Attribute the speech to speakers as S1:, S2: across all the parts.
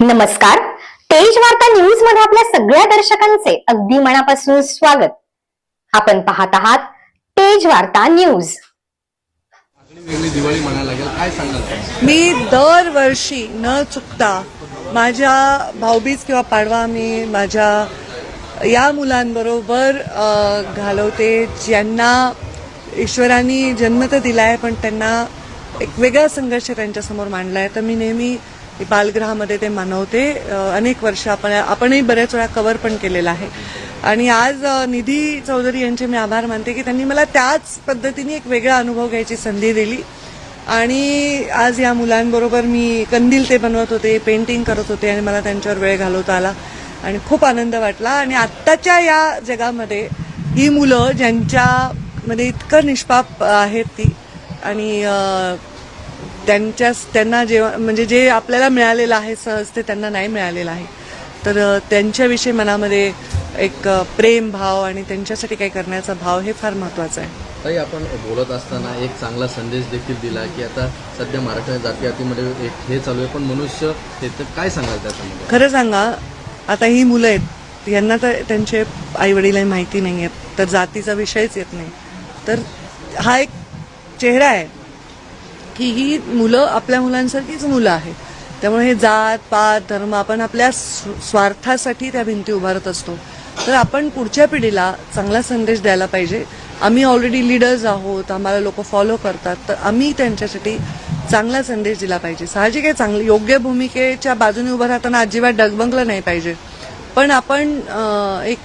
S1: नमस्कार. तेज वार्ता न्यूजमध्ये आपल्या सगळ्या दर्शकांचे अगदी मनापासून स्वागत. आपण पाहत आहात तेज वार्ता न्यूज?
S2: मी दरवर्षी न चुकता माझ्या भाऊबीज किंवा पाडवा मी माझ्या या मुलांबरोबर घालवते. ज्यांना ईश्वराने जन्म तर दिला आहे पण त्यांना एक वेगळा संघर्ष त्यांच्यासमोर मांडला आहे तर मी नेहमी बालगृहामध्ये ते मानवते. अनेक वर्ष आपण आपणही बऱ्याच वेळा कव्हर पण केलेला आहे. आणि आज निधी चौधरी यांचे मी आभार मानते की त्यांनी मला त्याच पद्धतीने एक वेगळा अनुभव घ्यायची संधी दिली. आणि आज या मुलांबरोबर मी कंदील ते बनवत होते पेंटिंग करत होते आणि मला त्यांच्यावर वेळ घालवता आला. आणि खूप आनंद वाटला. आणि आत्ताच्या या जगामध्ये ही मुलं ज्यांच्यामध्ये इतकं निष्पाप आहेत ती. आणि त्यांच्या त्यांना जेव्हा म्हणजे जे आपल्याला मिळालेलं आहे सहज ते त्यांना नाही मिळालेलं आहे. तर त्यांच्याविषयी मनामध्ये एक प्रेम भाव आणि त्यांच्यासाठी काही करण्याचा भाव हे फार महत्त्वाचं आहे.
S3: ताई आपण बोलत असताना एक चांगला संदेश देखील दिला की आता सध्या मराठी जाती जातीमध्ये एक हे चालू आहे. पण मनुष्य हे तर काय सांगाल त्याच्यामध्ये?
S2: खरं सांगा आता ही मुलं आहेत यांना तर त्यांचे आई वडीलही माहिती नाही आहेत तर जातीचा विषयच येत नाही. तर हा एक चेहरा आहे. की ही मुलं आपल्या मुलांसारखीच मुलं आहेत. त्यामुळे हे जात पात धर्म आपण आपल्या स्व- स्वार्थासाठी त्या भिंती उभारत असतो. तर आपण पुढच्या पिढीला चांगला संदेश द्यायला पाहिजे. आम्ही ऑलरेडी लीडर्स आहोत आम्हाला लोक फॉलो करतात तर आम्ही त्यांच्यासाठी चांगला संदेश दिला पाहिजे. साहजिक आहे चांगली योग्य भूमिकेच्या बाजूने उभं राहताना अजिबात डगबंगलं नाही पाहिजे. पण आपण एक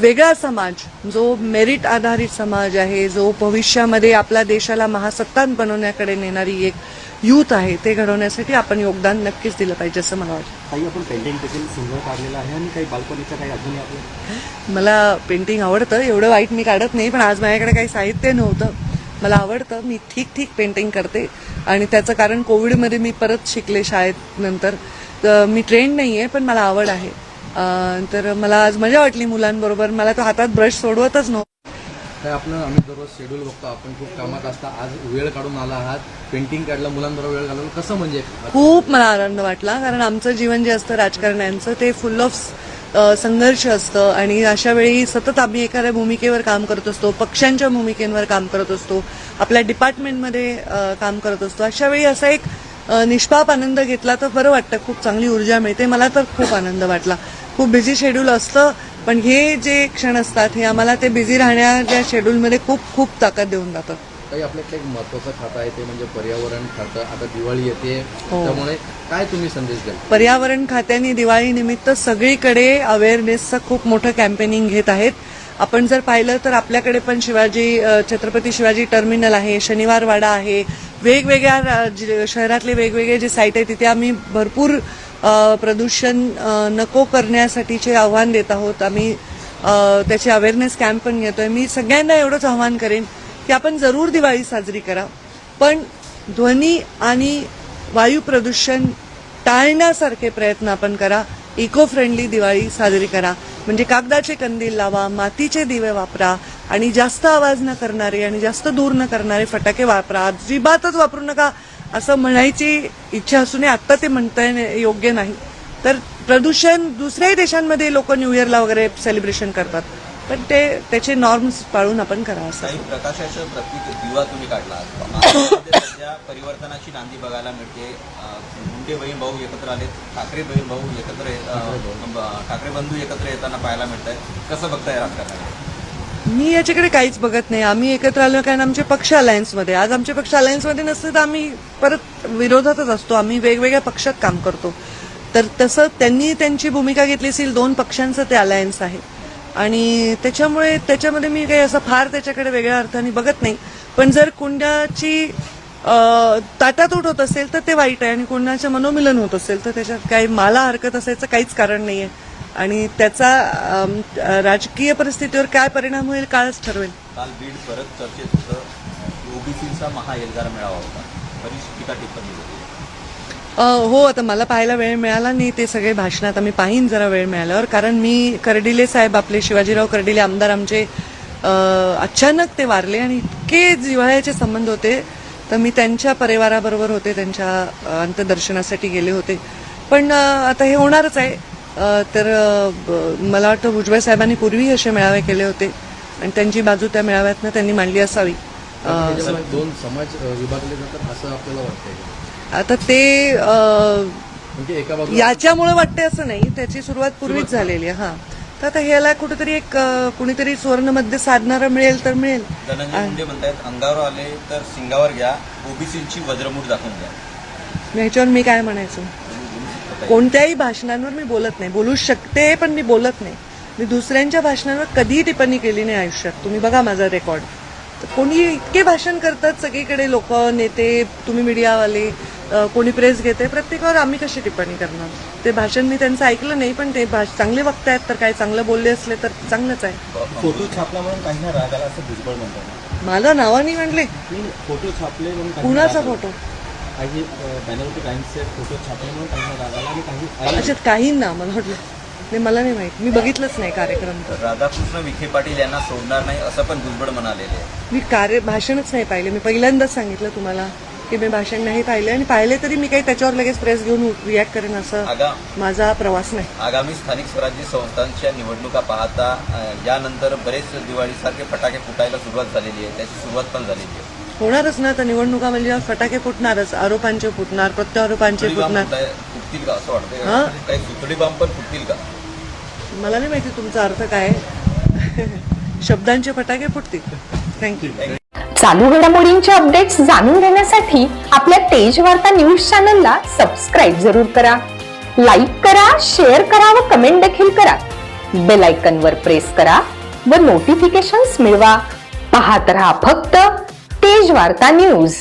S2: वेगळा समाज जो मेरिट आधारित समाज आहे जो भविष्यामध्ये आपल्या देशाला महासत्तान बनवण्याकडे नेणारी एक युथ आहे ते घडवण्यासाठी आपण योगदान नक्कीच दिलं पाहिजे असं मला वाटतं.
S4: काही आपण पेंटिंग देखील सुंदर काढलेलं आहे आणि काही बालपणीचं काही आपलं
S2: मला पेंटिंग आवडतं एवढं वाईट मी काढत नाही पण आज माझ्याकडे काही साहित्य नव्हतं. मला आवडतं मी ठीक ठीक पेंटिंग करते. आणि त्याचं कारण कोविडमध्ये मी परत शिकले शाळेत नंतर. तर मी ट्रेंड नाही आहे पण मला आवड आहे. तर मला आज मजा वाटली मुलांबरोबर. मला तो हातात ब्रश सोडवतच नव्हतं.
S3: काय आपलं आम्ही दररोज शेड्यूल बघतो. आपण खूप कामात असता. आज वेळ काढून आला आहात. पेंटिंग काढलं मुलांबरोबर वेळ घालवलं. कसं म्हणजे?
S2: खूप मला आनंद वाटला. कारण आमचं जीवन जे असतं राजकारण्यांचं ते फुल ऑफ संघर्ष असतं. आणि अशा वेळी सतत आम्ही एखाद्या भूमिकेवर काम करत असतो. पक्षांच्या भूमिकेवर काम करत असतो. आपल्या डिपार्टमेंटमध्ये काम करत असतो. अशा वेळी असा एक निष्पाप आनंद घेतला तर बरं वाटतं. खूप चांगली ऊर्जा मिळते. मला तर खूप आनंद वाटला. खूप बिझी शेड्यूल असतं पण हे जे क्षण असतात हे आम्हाला ते बिझी राहण्याच्या शेड्यूलमध्ये खूप खूप ताकद देऊन जातात
S3: काही आपल्याकडे एक महत्वाचं खातं आहे ते म्हणजे पर्यावरण खातं. आता दिवाळी येते
S2: हो.
S3: त्यामुळे काय तुम्ही संदेश द्याल?
S2: पर्यावरण खात्याने दिवाळी निमित्त सगळीकडे अवेअरनेसचं खूप मोठं कॅम्पेनिंग घेत आहेत. आपण जर पाहिलं तर आपल्याकडे पण शिवाजी अ, छत्रपती शिवाजी टर्मिनल आहे शनिवार वाडा आहे. वेगवेगळ्या जि- शहरातले वेगवेगळे जे साईट आहे तिथे आम्ही भरपूर प्रदूषण नको करण्यासाठीचे आव्हान देत आहोत. आम्ही त्याचे अवेअरनेस कॅम्प पण घेतोय. मी सगळ्यांना एवढंच आव्हान करेन की आपण जरूर दिवाळी साजरी करा. पण ध्वनी आणि वायू प्रदूषण टाळण्यासारखे प्रयत्न आपण करा. इको फ्रेंडली दिवाळी साजरी करा. म्हणजे कागदाचे कंदील लावा मातीचे दिवे वापरा आणि जास्त आवाज न करणारे आणि जास्त दूर न करणारे फटाके वापरा. अजिबातच वापरू नका. असं म्हणायची इच्छा असूनही आत्ता ते म्हणता येणे योग्य नाही. तर प्रदूषण दुसऱ्याही देशांमध्ये लोक न्यू इयरला वगैरे सेलिब्रेशन करतात. पण ते त्याचे नॉर्म्स पाळून आपण करा असं.
S5: काही प्रकाशाचं प्रतीक दिवा तुम्ही काढला. परिवर्तनाची नांदी बघायला मिळते. मुंडे बहीण भाऊ एकत्र आले ठाकरे बहीण भाऊ एकत्र ठाकरे बंधू एकत्र येताना पाहायला मिळत आहे कसं बघताय राजकारणाकडे
S2: मी याच्याकडे काहीच बघत नाही. आम्ही एकत्र आलो कारण आमचे पक्ष अलायन्समध्ये. आज आमचे पक्ष अलायन्समध्ये नसते तर आम्ही परत विरोधातच असतो. आम्ही वेगवेगळ्या पक्षात काम करतो. तर तसं त्यांनी त्यांची भूमिका घेतली असेल दोन पक्षांचं ते अलायन्स आहे. आणि त्याच्यामुळे त्याच्यामध्ये मी काही असं फार त्याच्याकडे वेगळ्या अर्थाने बघत नाही. पण जर कुंड्याची अ, ताटातूट होत असेल तर ते वाईट आहे आणि कुणाचं मनोमिलन होत असेल तर त्याच्यात काही मला हरकत असायचं काहीच कारण नाही आहे आणि त्याचा राजकीय परिस्थितीवर काय परिणाम होईल काळच ठरवेल.
S5: काल बीड परत चर्चेत होतं ओबीसीचा महाएल्गार मेळावा होता. बरीच टीका टिप्पणी होती
S2: हो आता मला पाहायला वेळ मिळाला नाही ते सगळे भाषणात आम्ही पाहीन जरा वेळ मिळाल्यावर. कारण मी करडिले साहेब आपले शिवाजीराव करडिले आमदार आमचे अचानक ते वारले आणि इतके जिव्हाळ्याचे संबंध होते. तर मी त्यांच्या परिवाराबरोबर होते त्यांच्या अंत्यदर्शनासाठी गेले होते. पण आता हे होणारच आहे. तर मला वाटतं भुजबळ साहेबांनी पूर्वी असे मेळावे केले होते. आणि त्यांची बाजू त्या मेळाव्यातनं त्यांनी मांडली असावी.
S3: दोन समाज विभागले जातात असं आपल्याला वाटतंय?
S2: आता ते
S3: म्हणजे
S2: याच्यामुळे वाटते असं नाही. त्याची सुरुवात पूर्वीच झालेली आहे. हा. तर आता ह्याला कुठेतरी एक कुणीतरी सुवर्णमध्ये साधणारं मिळेल तर मिळेल.
S5: धनंजय मुंडे म्हणतायत अंगावर आले तर सिंगावर घ्या ओबीसीची वज्रमूठ दाखवून घ्या
S2: ह्याच्यावर मी काय म्हणायचं? कोणत्याही भाषणांवर मी बोलत नाही. बोलू शकते पण मी बोलत नाही. मी दुसऱ्यांच्या भाषणांवर कधीही टिप्पणी केली नाही आयुष्यात. तुम्ही बघा माझा रेकॉर्ड. कोणी इतके भाषण करतात सगळीकडे लोक नेते तुम्ही मीडियावाले कोणी प्रेस घेते प्रत्येकावर आम्ही कशी टिप्पणी करणार? ते भाषण मी त्यांचं ऐकलं नाही पण ते भाष चांगले वक्तायत तर काय चांगलं बोलले असले तर चांगलंच आहे.
S4: फोटो छापला म्हणून काही ना राग आला असं भुजबळ म्हणतात.
S2: मला नावाने म्हणले.
S4: फोटो छापले म्हणून
S2: कुणाचा. फोटो?
S4: काही बॅनरवरती काहींचे फोटो छापले म्हणून काहींना राग आला आणि काही
S2: अच्छा काहींना मला वाटलं नाही मला नाही माहीत. मी बघितलंच नाही कार्यक्रम तर.
S5: राधाकृष्ण विखे पाटील यांना सोडणार नाही असं पण भुजबळ म्हणालेले आहे.
S2: मी कार्य भाषणच नाही पाहिले. मी पहिल्यांदाच सांगितलं तुम्हाला की मी भाषण नाही पाहिले आणि पाहिले तरी मी काही त्याच्यावर लगेच प्रेस घेऊन रिॲक्ट करेन असं
S5: आगा
S2: माझा प्रवास नाही.
S5: आगामी स्थानिक स्वराज्य संस्थांच्या निवडणुका पाहता अ, यानंतर बरेच दिवाळीसारखे फटाके फुटायला सुरुवात झालेली आहे. त्याची सुरुवात पण झालेली आहे.
S2: होणारच ना. तर निवडणुका म्हणजे फटाके फुटणारच आरोपांचे फुटणार प्रत्यारोपांचे फुटणार.
S5: फुटाय- फुटतील का असं वाटतंय?
S2: हा?
S5: का? काही सुतळी बांब पण फुटतील का?
S2: मला नाही माहिती तुमचा अर्थ काय आहे. शब्दांचे फटाके फुटतील. थँक्यू
S1: चालू घडामोडींचे अपडेट्स जाणून घेण्यासाठी आपल्या तेज वार्ता न्यूज चॅनलला सबस्क्राईब जरूर करा. लाईक करा शेअर करा व कमेंट देखील करा. बेल आयकन वर प्रेस करा व नोटिफिकेशन्स मिळवा. पाहत रहा फक्त तेज वार्ता न्यूज